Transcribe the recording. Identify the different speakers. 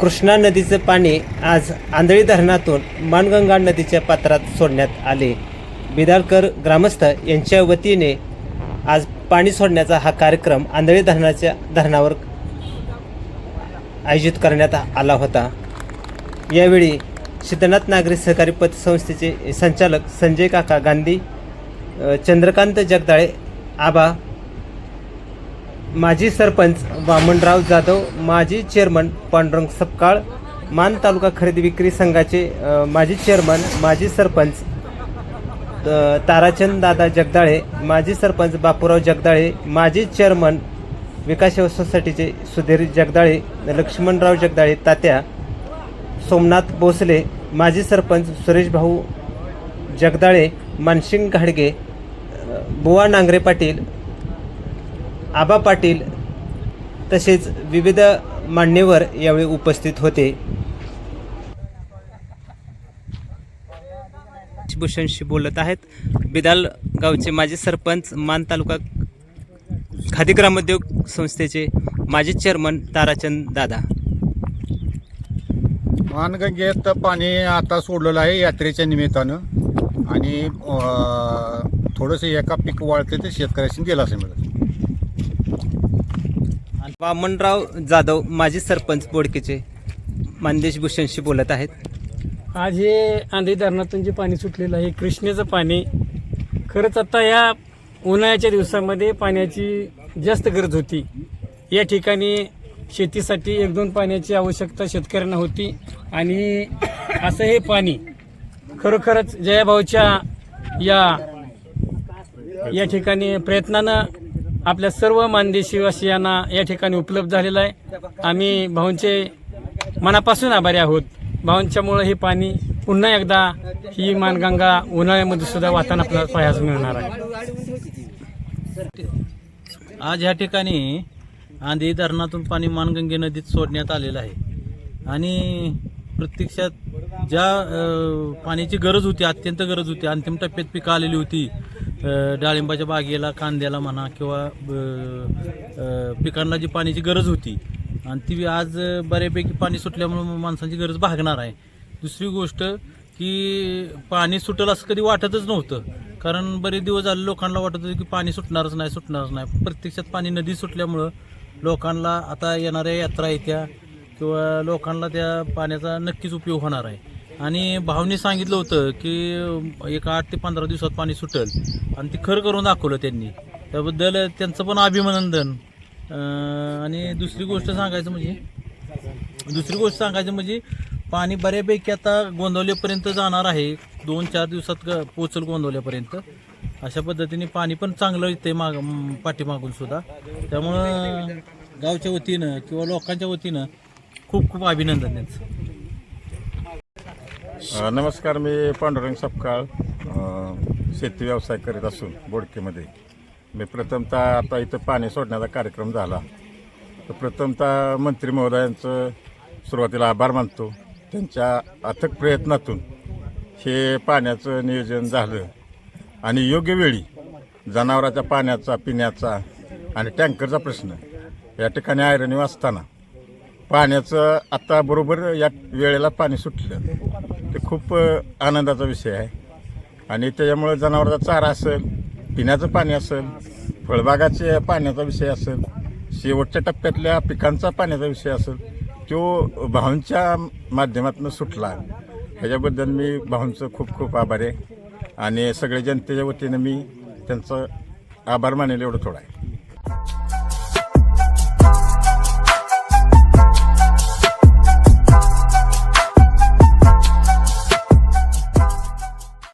Speaker 1: कृष्णा नदीचं पाणी आज आंधळी धरणातून मानगंगा नदीच्या पात्रात सोडण्यात आले. बिदालकर ग्रामस्थ यांच्या वतीने आज पाणी सोडण्याचा हा कार्यक्रम आंधळी धरणाच्या धरणावर आयोजित करण्यात आला होता. यावेळी सिद्धनाथ नागरी सहकारी पतसंस्थेचे संचालक संजय काका गांधी चंद्रकांत जगदाळे आबा माजी सरपंच वामनराव जाधव माजी चेअरमन पांडुरंग सपकाळ मान तालुका खरेदी विक्री संघाचे माजी चेअरमन माजी सरपंच ताराचंद दादा जगदाळे माजी सरपंच बापूराव जगदाळे माजी चेअरमन विकास सोसायटीचे सुधीर जगदाळे लक्ष्मणराव जगदाळे तात्या सोमनाथ भोसले माजी सरपंच सुरेश भाऊ जगदाळे मानसिंग घाडगे बुवा नांगरे पाटील आबा पाटील तसेच विविध मान्यवर यावेळी उपस्थित होते. भूषणशी बोलत आहेत. बिदाल गावचे माजी सरपंच मान तालुका खादी ग्रामोद्योग संस्थेचे माजी चेअरमन ताराचंद दादा.
Speaker 2: मानगंगेत पाणी आता सोडलेलं आहे यात्रेच्या निमित्तानं. आणि थोडंसं एका पीक वाळते ते शेतकऱ्याशी गेलं असेल. मिळत
Speaker 1: वामनराव जाधव माजी सरपंच बोडकेचे मानदेश भूषणशी बोलत आहेत.
Speaker 3: आज हे आंधी धरणातून जे पाणी सुटलेलं आहे कृष्णेचं पाणी खरंच आता या उन्हाळ्याच्या दिवसामध्ये पाण्याची जास्त गरज होती. या ठिकाणी शेतीसाठी एक दोन पाण्याची आवश्यकता शेतकऱ्यांना होती आणि असं हे पाणी खरोखरच जयाभाऊच्या या या ठिकाणी प्रयत्नानं आपल्या सर्व मानदेशीवासियांना या ठिकाणी उपलब्ध झालेला आहे. आम्ही भाऊंचे मनापासून आभारी आहोत. भाऊंच्यामुळं हे पाणी पुन्हा एकदा ही मानगंगा उन्हाळ्यामध्ये सुद्धा वाहताना आपल्याला पाहायला मिळणार आहे.
Speaker 4: आज ह्या ठिकाणी आंधी धरणातून पाणी मानगंगे नदीत सोडण्यात आलेलं आहे. आणि प्रत्यक्षात ज्या पाण्याची गरज होती अत्यंत गरज होती अंतिम टप्प्यात पिकं आलेली होती डाळिंबाच्या बागेला कांद्याला म्हणा किंवा पिकांना जी पाण्याची गरज होती आणि ती आज बऱ्यापैकी पाणी सुटल्यामुळे माणसांची गरज भागणार आहे. दुसरी गोष्ट की पाणी सुटेल असं कधी वाटतच नव्हतं. कारण बरेच दिवस झाले लोकांना वाटत होतं की पाणी सुटणारच नाही सुटणारच नाही. प्रत्यक्षात पाणी नदी सुटल्यामुळं लोकांना आता येणाऱ्या यात्रा येत्या किंवा लोकांना त्या पाण्याचा नक्कीच उपयोग होणार आहे. आणि भावने सांगितलं होतं की एक आठ ते पंधरा दिवसात पाणी सुटेल. आणि ते खरं करून दाखवलं त्यांनी. त्याबद्दल त्यांचं पण अभिनंदन. आणि दुसरी गोष्ट सांगायचं म्हणजे दुसरी गोष्ट सांगायचं म्हणजे पाणी बऱ्यापैकी आता गोंदवल्यापर्यंत जाणार आहे. दोन चार दिवसात पोचल गोंदवल्यापर्यंत. अशा पद्धतीने पाणी पण चांगलं येते माग पाठीमागून सुद्धा. त्यामुळं गावच्या वतीनं किंवा लोकांच्या वतीनं खूप खूप अभिनंदन त्यांचं.
Speaker 2: अ, नमस्कार मी पांडुरंग सपकाळ अ, शेती व्यवसाय करीत असून बोडकेमध्ये. मी प्रथमतः आता इथं पाणी सोडण्याचा कार्यक्रम झाला. तर प्रथमतः मंत्री महोदयांचं सुरुवातीला आभार मानतो. त्यांच्या अथक प्रयत्नातून हे पाण्याचं नियोजन झालं. आणि योग्य वेळी जनावराच्या पाण्याचा पिण्याचा आणि टँकरचा प्रश्न या ठिकाणी आयरणी वाचताना पाण्याचं आता बरोबर या वेळेला पाणी सुटलं. ते खूप आनंदाचा विषय आहे. आणि त्याच्यामुळं जनावरांचा चारा असेल पिण्याचं पाणी असेल फळबागाचे पाण्याचा विषय असेल शेवटच्या टप्प्यातल्या पिकांचा पाण्याचा विषय असेल तो भाऊंच्या माध्यमातून सुटला. ह्याच्याबद्दल मी भाऊंचं खूप खूप आभार आहे. आणि सगळ्या जनतेच्या वतीनं मी त्यांचं आभार मानेल एवढं थोडं आहे.